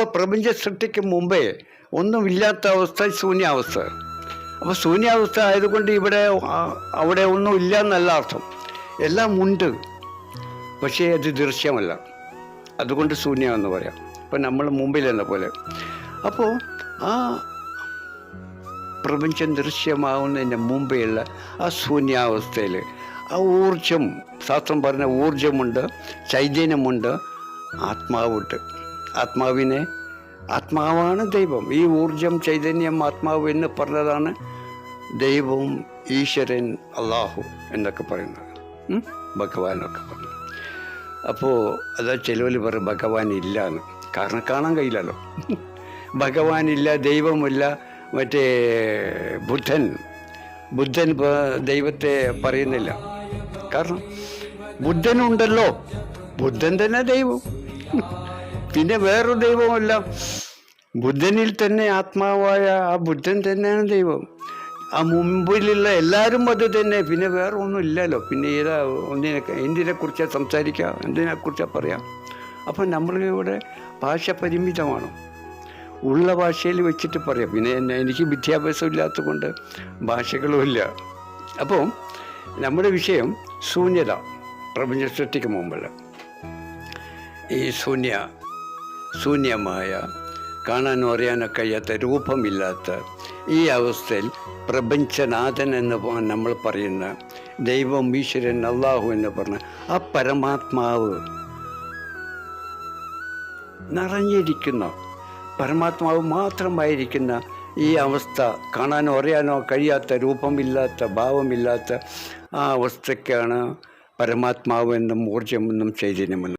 അപ്പോൾ പ്രപഞ്ച സൃഷ്ടിക്ക് മുമ്പേ ഒന്നുമില്ലാത്ത അവസ്ഥ ശൂന്യാവസ്ഥ. അപ്പോൾ ശൂന്യാവസ്ഥ ആയതുകൊണ്ട് ഇവിടെ അവിടെ ഒന്നും ഇല്ല എന്നല്ല അർത്ഥം. എല്ലാം ഉണ്ട് പക്ഷേ അത് ദൃശ്യമല്ല. അതുകൊണ്ട് ശൂന്യമെന്ന് പറയാം. ഇപ്പം നമ്മൾ മുമ്പിലെന്ന പോലെ. അപ്പോൾ ആ പ്രപഞ്ചം ദൃശ്യമാവുന്നതിന് മുമ്പെയുള്ള ആ ശൂന്യാവസ്ഥയിൽ ആ ഊർജം ശാസ്ത്രം പറഞ്ഞ ഊർജമുണ്ട് ചൈതന്യമുണ്ട് ആത്മാവുണ്ട്. ആത്മാവിനെ ആത്മാവാണ് ദൈവം. ഈ ഊർജം ചൈതന്യം ആത്മാവ് എന്ന് പറഞ്ഞതാണ് ദൈവവും ഈശ്വരൻ അള്ളാഹു എന്നൊക്കെ പറയുന്നത്. ഭഗവാനൊക്കെ പറഞ്ഞു. അപ്പോൾ അത് ചിലവർ പറയും ഭഗവാൻ ഇല്ല എന്ന് കാരണം കാണാൻ കഴിയില്ലല്ലോ. ഭഗവാനില്ല ദൈവമില്ല മറ്റേ ബുദ്ധൻ. ബുദ്ധൻ ദൈവത്തെ പറയുന്നില്ല. കാരണം ബുദ്ധനുണ്ടല്ലോ. ബുദ്ധൻ തന്നെ ദൈവം. പിന്നെ വേറൊരു ദൈവമല്ല. ബുദ്ധനിൽ തന്നെ ആത്മാവായ ആ ബുദ്ധൻ തന്നെയാണ് ദൈവം. ആ മുമ്പിലുള്ള എല്ലാവരും അത് തന്നെ. പിന്നെ വേറെ ഒന്നും ഇല്ലല്ലോ. പിന്നെ ഏതാ ഒന്നിനെ എന്തിനെ കുറിച്ചാണ് സംസാരിക്കുക എന്തിനെ കുറിച്ചാണ് പറയാം? അപ്പം നമ്മൾ ഇവിടെ ഭാഷ പരിമിതമാണ്. ഉള്ള ഭാഷയിൽ വെച്ചിട്ട് പറയാം. പിന്നെ എനിക്ക് വിദ്യാഭ്യാസം ഇല്ലാത്തത് കൊണ്ട് ഭാഷകളും ഇല്ല. അപ്പോൾ നമ്മുടെ വിഷയം ശൂന്യത. പ്രപഞ്ച സൃഷ്ടിക്ക് മുമ്പുള്ള ഈ ശൂന്യ ശൂന്യമായ കാണാനും അറിയാനും കഴിയാത്ത രൂപമില്ലാത്ത ഈ അവസ്ഥയിൽ പ്രപഞ്ചനാഥൻ എന്ന് നമ്മൾ പറയുന്ന ദൈവം ഈശ്വരൻ അള്ളാഹു എന്ന് പറഞ്ഞ ആ പരമാത്മാവ് നിറഞ്ഞിരിക്കുന്ന പരമാത്മാവ് മാത്രമായിരിക്കുന്ന ഈ അവസ്ഥ കാണാനോ അറിയാനോ കഴിയാത്ത രൂപമില്ലാത്ത ഭാവമില്ലാത്ത ആ അവസ്ഥയ്ക്കാണ് പരമാത്മാവ് എന്നും ഊർജമെന്നും ചൈതന്യമെന്നും